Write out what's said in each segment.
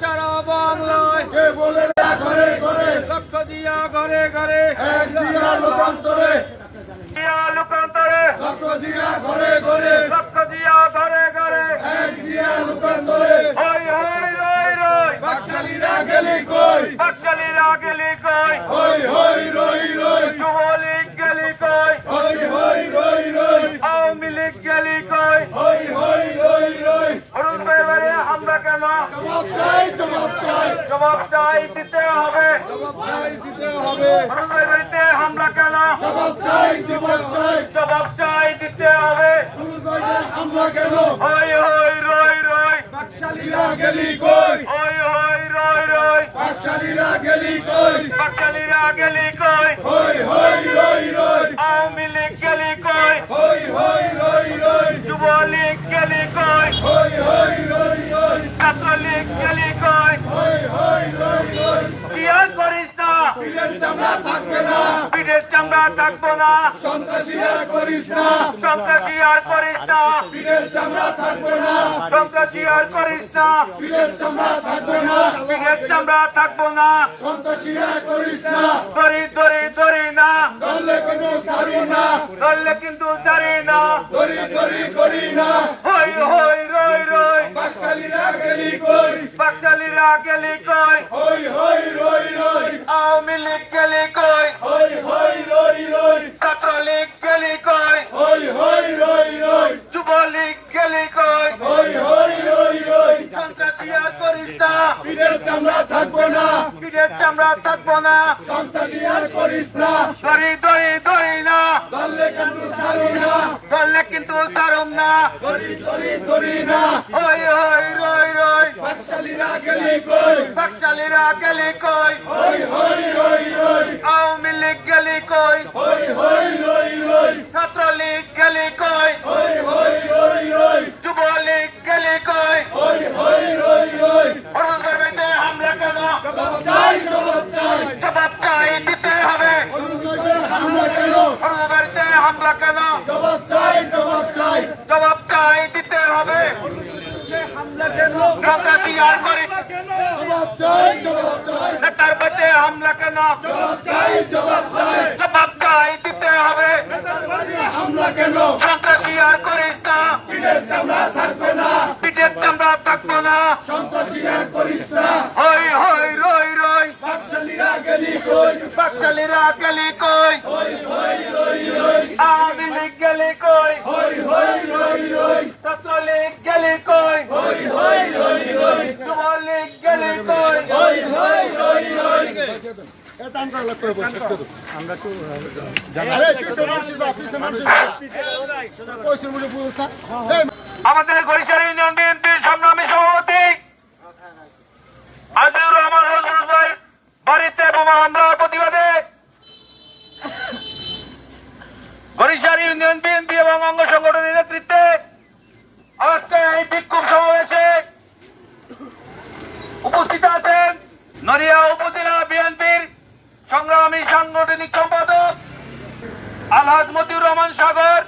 সারা বাংলায় বলে ঘরে ঘরে লক্ষ দিয়া ঘরে ঘরে এক দিয়া লোকান্তরে দিয়া লোকান্তরে লক্ষ দিয়া ঘরে ঘরে লক্ষ দিয়া ঘরে। হামলা কেন? জবাব চাই দিতে হবে। বাড়িতে হামলা কেন? জবাব চাই দিতে হবে। হামলা কেন? হই হই রয় রই। গেলি কই? হই চামড়া থাকবে না। পিঠের চামড়া থাকব না। সন্ত্রাসী আর করিস না। সন্ত্রাসী আর করিস না। পীরের চামড়া থাকবে না। সন্ত্রাসী আর করিস না। পীরের চামড়া থাকবে না। পিঠের চামড়া থাকব না। সন্ত্রাসী আর করিস না। ধরি ধরি ধরি না। করলে কোনো সারি না। ধরলে কিন্তু জানি না। দরি দরি করি না। হই হই রই রই। বাকশালীরা গেলি কই? বাকশালীরা গেলি কই হই হই রই রই। আওয়ামী লীগ গেলি কই হই হই কিন্তু সারুম না। দরি দরি দরি না ওই ওই, রই রই। বাকশালীরা গেলি কই? বাকশালীরা গেলি কই? ওই ওই রই রই আওয়ামী কই ওই ওই রই রই ছাত্রলীগ গেলি কই? হই সন্ত্রাসী করে। জবাব চাই জবাব চাই। নেতার হামলা কেন জবাব চাই জবাব চাই। জবাব চাই দিতে হবে নেতার হামলা কেন? সন্ত্রাসী আর করিস না? পীরের চামড়া থাকবে না। পিঠের চামড়া থাকব না। সন্ত্রাসী আর করিস না। হই হই রই রই। বাকশালীরা গেলি কই? বাকশালীরা গেলি কই? হই হই রই রই। আওয়ামী লীগ গেলি কই? হই হই রই রই। ছাত্রলীগ গেলি কই? হই হই রই রই। যুবলীগ গেলি কই? হই হই রই রই। আমাদের গরিষার ইউনিয়ন বিএনপির সংগ্রামী সভাপতি আজিউর রহমান হজরত ভাই বাড়িতে বোমা হামলার প্রতিবাদে গরিষার ইউনিয়ন বিএনপি এবং অঙ্গ সংগঠনের নেতৃত্বে আজকে এই বিক্ষোভ সমাবেশে উপস্থিত আছেন নড়িয়া উপজেলা বিএনপির সংগ্রামী সাংগঠনিক সম্পাদক আলহাজ মতিউর রহমান সাগর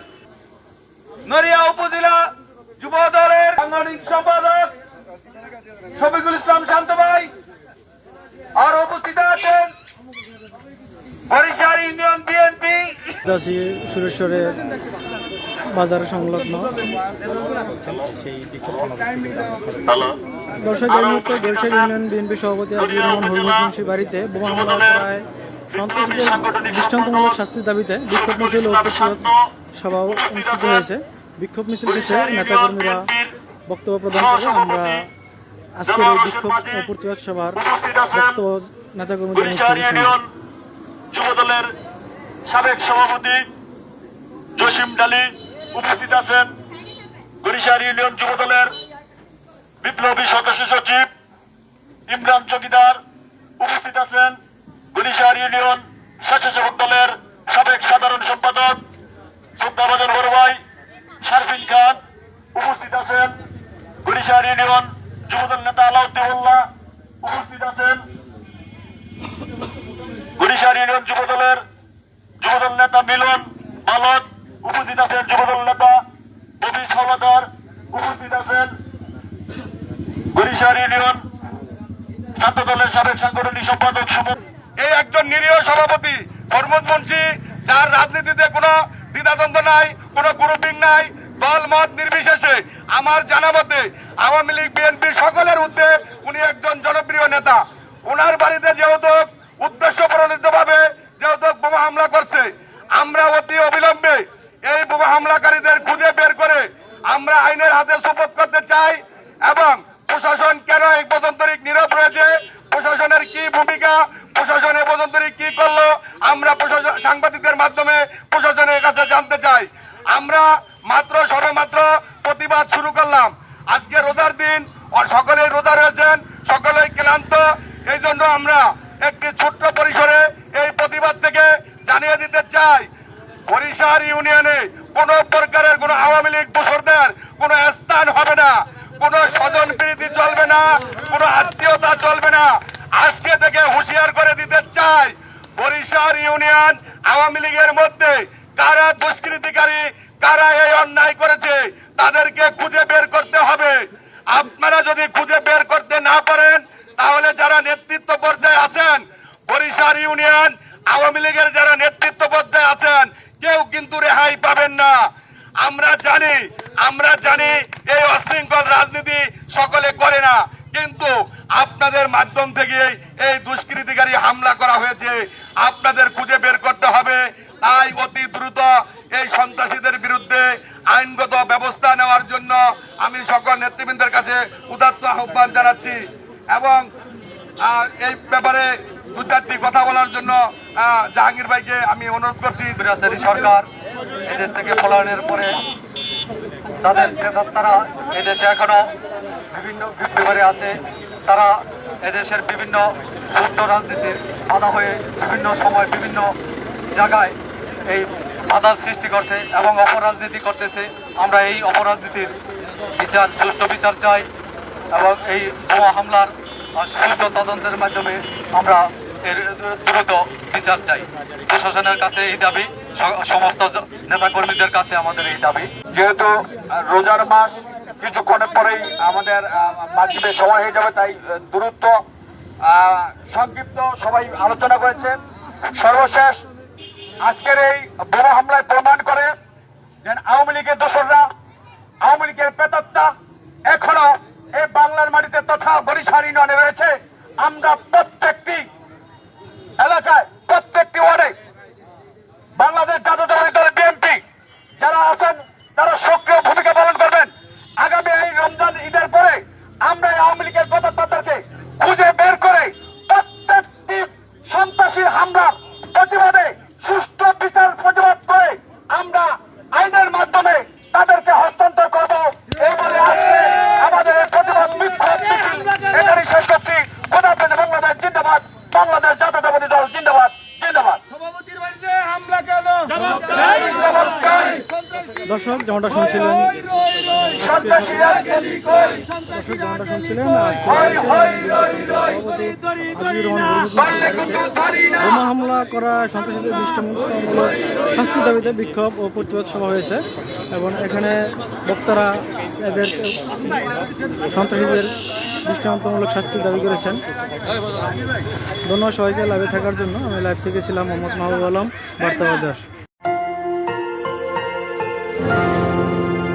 নড়িয়া উপজেলা যুব দলের সাংগঠনিক সম্পাদক শফিকুল ইসলাম শান্ত ভাই আর উপস্থিত আছেন বরিশাল ইউনিয়ন বিএনপি। দাসী সুরেশ্বরের বাজার সংলগ্ন। দর্শক ইউনিয়ন বিএনপি সভাপতি রহমান মুন্সির বাড়িতে বোমা হামলা করায় সন্ত্রাসীদের দৃষ্টান্তমূলক শাস্তির দাবিতে বিক্ষোভ মিছিল ও প্রতিবাদ অনুষ্ঠিত হয়েছে। বিক্ষোভ মিছিল শেষে নেতাকর্মীরা বক্তব্য প্রদান করে আমরা আজকের এই বিক্ষোভ ও প্রতিবাদ সভার বক্তব্য নেতাকর্মীদের যুবদলের সাবেক সভাপতি জসিম ডালি উপস্থিত আছেন। বরিশাল ইউনিয়ন যুবদলের বিপ্লবী সদস্য সচিব ইমরান চকিদার উপস্থিত আছেন। বরিশাল ইউনিয়ন স্বেচ্ছাসেবক দলের সাবেক সাধারণ সম্পাদক শ্রদ্ধাভাজন বড়ভাই শারফিন খান উপস্থিত আছেন। বরিশাল ইউনিয়ন যুবদল নেতা আলাউদ্দিউল্লাহ উপস্থিত আছেন। গুড়িশার ইউনিয়ন যুবদলের যুবদল নেতা মিলন বালক উপস্থিত আছেন। যুবদল নেতা ববি সওলাদার উপস্থিত আছেন। বরিশাল ইউনিয়ন ছাত্র দলের সাবেক সাংগঠনিক সম্পাদক সুমন এই একজন নিরীহ সভাপতি হরমত মুন্সি, যার রাজনীতিতে কোনো দ্বিধাদ্বন্দ্ব নাই, কোনো গ্রুপিং নাই, দল মত নির্বিশেষে। আমার জানা মতে, আওয়ামী লীগ, বিএনপি সকলের ঊর্ধ্বে উনি একজন জনপ্রিয় নেতা। ওনার বাড়িতে যেহেতু উদ্দেশ্য প্রণীত ভাবে যেহেতু বোমা হামলা করছে, আমরা অতি অবিলম্বে এই বোমা হামলাকারীদের খুঁজে বের করে আমরা আইনের হাতে সুপোধ করতে চাই এবং প্রশাসন কেন এই পর্যন্ত নীরব রয়েছে, প্রশাসনের কি ভূমিকা প্রশাসন পর্যন্ত কি করল, আমরা প্রশাসন সাংবাদিকদের মাধ্যমে প্রশাসনের কাছে জানতে চাই। আমরা মাত্র, সবেমাত্র প্রতিবাদ শুরু করলাম। আজকে রোজার দিন সকলেই রোজা রয়েছেন, সকলেই ক্লান্ত। এই জন্য আমরা একটি ছোট্ট পরিসরে এই প্রতিবাদ থেকে জানিয়ে দিতে চাই, বরিশাল ইউনিয়নে কোন প্রকারের কোন আওয়ামী লীগ দোসরদের কোন স্থান হবে না, কোন স্বজন প্রীতি চলবে না, কোন আত্মীয়তা চলবে না। আজকে থেকে হুঁশিয়ার করে দিতে চাই বরিশাল ইউনিয়ন আওয়ামী লীগের মধ্যে কারা দুষ্কৃতিকারী, কারা এই অন্যায় করেছে, তাদেরকে খুঁজে বের করতে হবে। আপনারা যদি খুঁজে বের করতে না পারেন, তাহলে যারা নেতৃত্ব পর্যায়ে আছেন, বরিশাল ইউনিয়ন আওয়ামী লীগের যারা নেতৃত্ব পর্যায়ে আছেন, কেউ কিন্তু রেহাই পাবেন না। আমরা জানি আমরা জানি এই অশৃঙ্খল রাজনীতি সকলে করে না। কিন্তু আপনাদের মাধ্যম থেকে এই দুষ্কৃতিকারী হামলা করা হয়েছে। আপনাদের খুঁজে বের করতে হবে। তাই অতি দ্রুত এই সন্ত্রাসীদের বিরুদ্ধে আইনগত ব্যবস্থা নেওয়ার জন্য আমি সকল নেতৃবৃন্দের কাছে উদাত্ত আহ্বান জানাচ্ছি এবং এই ব্যাপারে দু চারটি কথা বলার জন্য জাহাঙ্গীর ভাইকে আমি অনুরোধ করছি। সরকার, এদেশ থেকে পলায়নের পরে তাদের প্রেতাত্মারা এদেশে এখনও বিভিন্ন বিপরে আছে। তারা এদেশের বিভিন্ন সুষ্ঠু রাজনীতির বাধা হয়ে বিভিন্ন সময় বিভিন্ন জায়গায় এই বাধার সৃষ্টি করছে এবং অপরাজনীতি করতেছে। আমরা এই অপরাজনীতির বিচার, সুষ্ঠু বিচার চাই এবং এই বোমা হামলার সুষ্ঠু তদন্তের মাধ্যমে আমরা এর দ্রুত বিচার চাই। প্রশাসনের কাছে এই দাবি সমস্ত নেতাকর্মীদের কাছে আমাদের এই দাবি। যেহেতু রোজার মাস কিছুক্ষণের পরেই আমাদের মাগরিবের সময় হয়ে যাবে, তাই দূরত্ব সংক্ষিপ্ত সবাই আলোচনা করেছে সর্বশেষ, আজকের এই বোমা হামলায় প্রমাণ করে যে আওয়ামী লীগের দোসররা, আওয়ামী লীগের পেতাত্তা এখনও এই বাংলার মাটিতে তথা বরিশাল ইউনিয়নে রয়েছে। আমরা প্রত্যেকটি এলাকায় প্রত্যেকটি ওয়ার্ডে বাংলাদেশ জাতীয়তাবাদী দল বিএনপি যারা আছেন তারা সক্রিয় ভূমিকা পালন করবেন আগামী এই রমজান ঈদের পরে আমরা এই আওয়ামী লীগের প্রতাত্তাদেরকে খুঁজে বের করে প্রত্যেকটি সন্ত্রাসী হামলার প্রতিবাদে সুষ্ঠু বিচার প্রতিবাদ করে আমরা আইনের মাধ্যমে তাদেরকে হস্তান্তর করব এই বলে আজকে আমাদের এই প্রতিবাদ বিক্ষোভ মিছিল এখানেই শেষ করছি খোদা হাফেজ, বাংলাদেশ জিন্দাবাদ বাংলাদেশ জাতীয়তাবাদী দল জিন্দাবাদ জিন্দাবাদ সভাপতির বাড়িতে হামলা কেন জবাব চাই দর্শক, যেমনটা শুনছিলেন দর্শক যেমনটা শুনছিলেন বোমা হামলা করা সন্ত্রাসীদের দৃষ্টিমূলক শাস্তির দাবিতে বিক্ষোভ ও প্রতিবাদ সভা হয়েছে এবং এখানে বক্তারা এদের সন্ত্রাসীদের দৃষ্টান্তমূলক শাস্তির দাবি করেছেন। ধন্যবাদ সবাইকে লাইভে থাকার জন্য। আমি লাইভ থেকে ছিলাম মোহাম্মদ মাহবুব আলম, বার্তা বাজার।